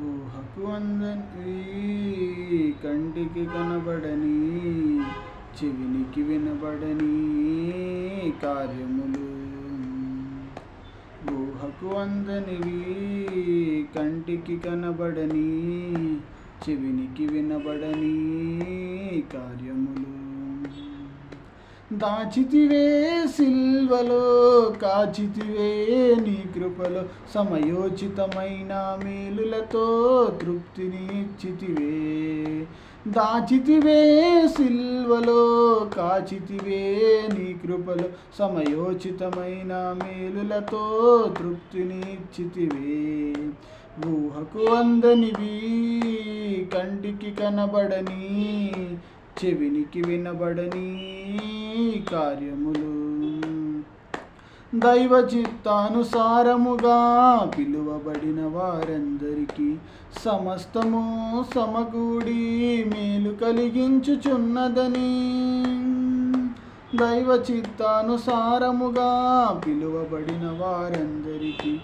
ఊహకు అందని కంటికి కనబడని చెవినికి వినబడని కార్యములు. ఊహకు అందనివి కంటికి కనబడని చెవినికి వినబడని కార్యములు. దాచితివే సిల్వలో కాచితివే నీ కృపలో. సమయోచితమైన మేలులతో తృప్తినిచ్చితివే. దాచితివే సిల్వలో కాచితివే నీ కృపలో. సమయోచితమైన మేలులతో తృప్తినిచ్చితివే. ఊహకు అందనివి కంటికి కనబడని చెవినికి వినబడని కార్యములు. దైవ చిత్తానుసారముగా పిలువబడిన వారందరికీ సమస్తము సమకూడి మేలు కలిగించుచున్నదని. దైవ చిత్తానుసారముగా పిలువబడిన వారందరికీ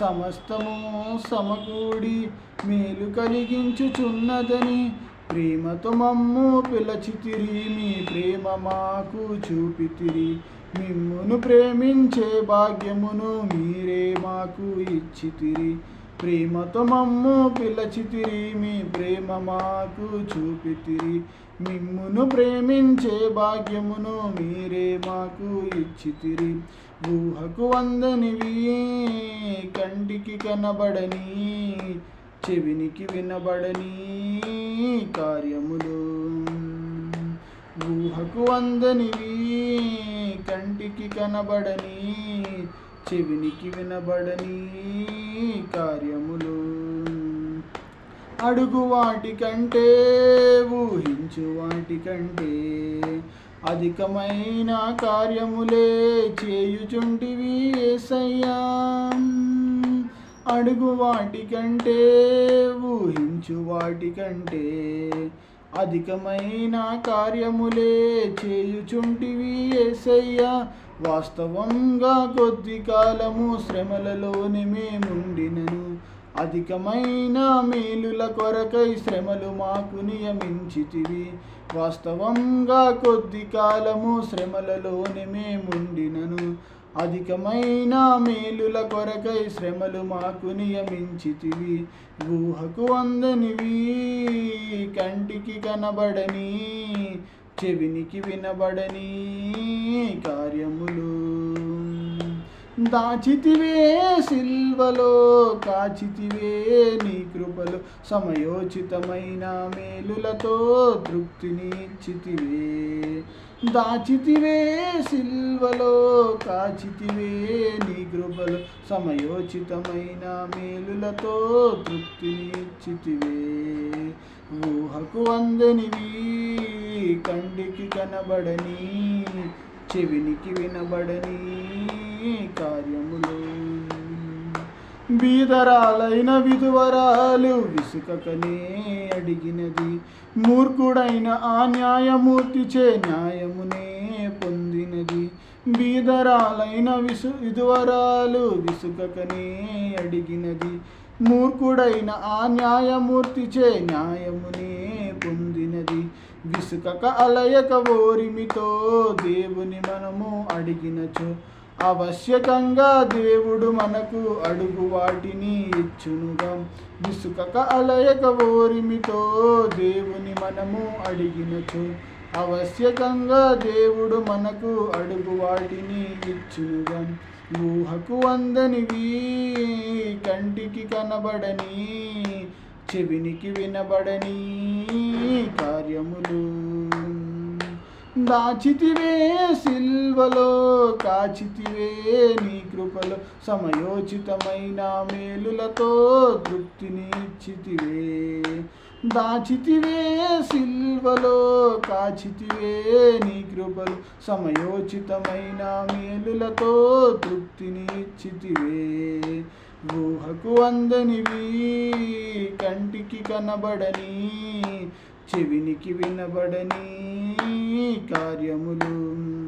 సమస్తము సమకూడి మేలు కలిగించుచున్నదని. ప్రేమతో మమ్ము పిలచితిరి మీ ప్రేమ మాకు చూపితిరి. మిమ్మును ప్రేమించే భాగ్యమును మీరే మాకు ఇచ్చితిరి. ప్రేమతో మమ్ము పిలచితిరి మీ ప్రేమ మాకు చూపితిరి. మిమ్మును ప్రేమించే భాగ్యమును మీరే మాకు ఇచ్చితిరి. ఊహకు వందనివి కంటికి కనబడని చెవినికి వినబడని కార్యములు. ఊహకు అందనివి కంటికి కనబడని చెవినికి వినబడని కార్యములు. అడుగు వాటికంటే ఊహించు వాటికంటే అధికమైన కార్యములే చేయుచుంటివి ఏసయ్యా. అడుగు వాటికంటే ఊహించు వాటికంటే అధికమైన కార్యములే చేయుచుంటివి ఏసయ్యా. వాస్తవంగా కొద్ది కాలము శ్రమలలోని మేముండినను. అధికమైన మేలుల కొరకై శ్రమలు మాకు నియమించితివి. వాస్తవంగా కొద్ది కాలము శ్రమలలోని మేముండినను. అధికమైన మేలుల కొరకై శ్రమలు మాకు నియమించితివి. ఊహకు అందనివి కంటికి కనబడని చెవినికి వినబడని కార్యములు దాచితివే సిల్వలో కాచితివే నీ కృపలు. సమయోచితమైన మేలులతో తృప్తినిచ్చితివే దాచితివే సిల్వలో కాచితివే నీ కృపలు. సమయోచితమైన మేలులతో తృప్తినిచ్చితివే ఊహకు అందనివి కండికి కనబడని చెవినికి వినబడని కార్యములు. బీదరాలైన విధువరాలు విసుకకనే అడిగినది. మూర్ఖుడైన ఆ న్యాయమూర్తిచే న్యాయమునే పొందినది. బీదరాలైన విసు విధువరాలు విసుకకనే అడిగినది. మూర్ఖుడైన ఆ న్యాయమూర్తిచే న్యాయమునే విసుకక అలయక ఓరిమితో దేవుని మనము అడిగినచో. ఆవశ్యకంగా దేవుడు మనకు అడుగు వాటిని ఇచ్చునుగా. విసుకక అలయక ఓరిమితో దేవుని మనము అడిగినచో. ఆవశ్యకంగా దేవుడు మనకు అడుగు వాటిని ఇచ్చునుగా. ఊహకు అందనివి కంటికి కనబడని చెవినికి వినబడని కార్యములు దాచితివే సిల్వలో కాచితివే నీ కృపలో. సమయోచితమైన మేలులతో తృప్తినిచ్చితివే దాచితివే సిల్వలో కాచితివే నీ కృపలు. సమయోచితమైన మేలులతో తృప్తినిచ్చితివే ఊహకు అందనివి కంటికి కనబడని చెవినికి వినబడని కార్యములు.